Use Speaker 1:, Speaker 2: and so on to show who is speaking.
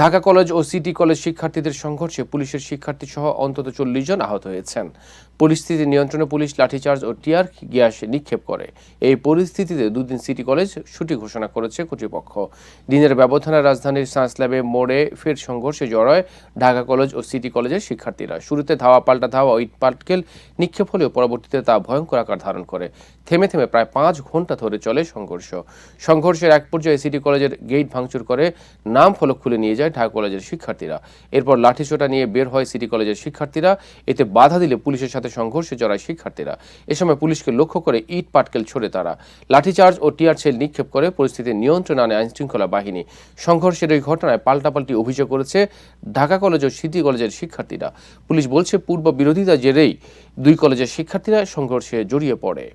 Speaker 1: Dhaka college ও city college শিক্ষার্থীদের সংঘর্ষে পুলিশের শিক্ষার্থী সহ অন্তত চল্লিশ জন আহত হয়েছেন। পরিস্থিতি নিয়ন্ত্রণে পুলিশ লাঠিচার্জ ও টিয়ার গ্যাস নিক্ষেপ করে। এই পরিস্থিতিতে দুদিন সিটি কলেজ ছুটি ঘোষণা করেছে কর্তৃপক্ষ। দিনের ব্যবধানে রাজধানীর সায়েন্স ল্যাবে মোড়ে ফের সংঘর্ষে জড়ায় ঢাকা কলেজ ও সিটি কলেজের শিক্ষার্থীরা। শুরুতে ধাওয়া পাল্টা ধাওয়া ইট পাটকেল নিক্ষেপ হলেও পরবর্তীতে তা ভয়ঙ্কর আকার ধারণ করে। থেমে থেমে প্রায় পাঁচ ঘণ্টা ধরে চলে সংঘর্ষ। সংঘর্ষের এক পর্যায়ে সিটি কলেজের গেট ভাঙচুর করে নাম ফলক খুলে নিয়ে যায় ঢাকা কলেজের শিক্ষার্থীরা। এরপর লাঠিসোঁটা নিয়ে বের হয় সিটি কলেজের শিক্ষার্থীরা। এতে বাধা দিলে পুলিশের সাথে সংঘর্ষে জড়ায় শিক্ষার্থীরা। এ সময় পুলিশকে লক্ষ্য করে ইট পাটকেল ছোড়ে তারা। লাঠিচার্জ ও টিয়ার সেল নিক্ষেপ করে পরিস্থিতি নিয়ন্ত্রণ আনে আইনশৃঙ্খলা বাহিনী। সংঘর্ষের ওই ঘটনায় পাল্টাপাল্টি অভিযোগ করেছে ঢাকা কলেজ ও সিটি কলেজের শিক্ষার্থীরা। পুলিশ বলছে, পূর্ব বিরোধিতা জেরেই দুই কলেজের শিক্ষার্থীরা সংঘর্ষে জড়িয়ে পড়ে।